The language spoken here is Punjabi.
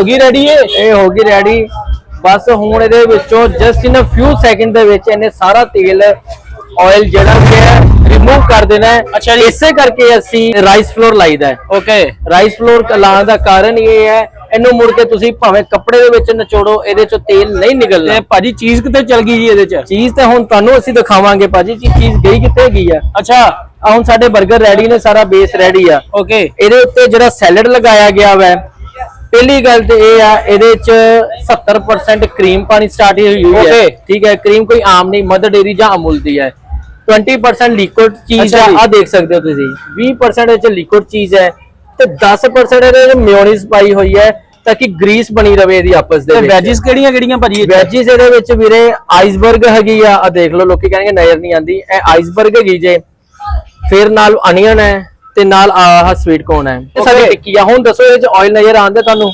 ਹੋ ਗਈ ਰੈਡੀ ਏ? ਇਹ ਹੋ ਗਈ ਰੈਡੀ ਬਸ ਹੁਣ ਇਹਦੇ ਵਿੱਚੋਂ just in a few second ਦੇ ਵਿੱਚ ਇਹਨੇ ਸਾਰਾ ਤੇਲ ਆਇਲ ਜਿਹੜਾ ਕਿ ਹੈ ਰਿਮੂਵ ਕਰ ਦੇਣਾ ਹੈ। ਅੱਛਾ ਜੀ। ਇਸੇ ਕਰਕੇ ਅਸੀਂ ਰਾਈਸ ਫਲੋਰ ਲਾਈਦਾ ਓਕੇ ਰਾਈਸ ਫਲੋਰ ਲਾਉਣ ਦਾ ਕਾਰਨ ਇਹ ਹੈ ਇਹਨੂੰ ਮੁੜ ਕੇ ਤੁਸੀਂ ਭਾਵੇਂ ਕੱਪੜੇ ਦੇ ਵਿੱਚ ਨਿਚੋੜੋ ਇਹਦੇ ਚੋਂ ਤੇਲ ਨਹੀਂ ਨਿਕਲਣਾ। ਤੇ ਭਾਜੀ ਚੀਜ਼ ਕਿੱਥੇ ਚਲ ਗਈ ਜੀ ਇਹਦੇ ਚ? ਚੀਜ਼ ਤੇ ਹੁਣ ਤੁਹਾਨੂੰ ਅਸੀਂ ਦਿਖਾਵਾਂਗੇ ਭਾਜੀ ਜੀ ਚੀਜ਼ ਗਈ ਕਿੱਥੇ ਗਈ ਆ। ਅੱਛਾ। ਆ ਹੁਣ ਸਾਡੇ 버ਗਰ ਰੈਡੀ ਨੇ ਸਾਰਾ ਬੇਸ ਰੈਡੀ ਆ। ਓਕੇ ਇਹਦੇ ਉੱਤੇ ਜਿਹੜਾ ਸੈਲਡ ਲਗਾਇਆ ਗਿਆ ਵੈ ਪਹਿਲੀ ਗੱਲ ਤੇ ਇਹ ਆ ਇਹਦੇ ਚ 70% ਕਰੀਮ ਪਾਣੀ ਸਟਾਰਟ ਹੋਈ ਹੋਈ ਹੈ. ਠੀਕ ਹੈ ਕਰੀਮ ਕੋਈ ਆਮ ਨਹੀਂ ਮਦਰ ਡੇਰੀ ਜਾਂ ਅਮੁਲ ਦੀ ਹੈ 20% ਲਿਕੁਇਡ ਚੀਜ਼ ਆ। ਆ ਦੇਖ ਸਕਦੇ ਹੋ ਤੁਸੀਂ 20% ਇਹ ਚ ਲਿਕੁਇਡ ਚੀਜ਼ ਹੈ ਤੇ 10% ਇਹਦੇ ਚ ਮਿਓਨੀਜ਼ ਪਾਈ ਹੋਈ ਹੈ ਤਾਂ ਕਿ ਗਰੀਸ ਬਣੀ ਰਵੇ ਇਹਦੀ ਆਪਸ ਦੇ ਤੇ ਵਿੱਚ ਵੈਜੀਸ ਕਿਹੜੀਆਂ ਕਿਹੜੀਆਂ ਭਾਜੀ? ਵੈਜੀਸ ਇਹਦੇ ਵਿੱਚ ਵੀਰੇ ਆਈਸਬਰਗ ਹੈਗੀ ਆ ਆ ਦੇਖ ਲਓ ਲੋਕੀ ਕਹਿੰਗੇ ਨਜ਼ਰ ਨਹੀਂ ਆਂਦੀ ਇਹ ਆਈਸਬਰਗ ਹੈਗੀ ਜੇ ਫਿਰ ਨਾਲ ਅਨੀਅਨ ਹੈ ਤੇ ਨਾਲ ਆਹ ਸਵੀਟ ਕੋਰਨ ਹੈ। ਇਹ ਸਾਡੀ. ਟਿੱਕੀ ਆ। ਹੁਣ ਦੱਸੋ ਇਹਦੇ ਚ ਆਇਲ ਨਜ਼ਰ ਆਉਂਦਾ ਤੁਹਾਨੂੰ?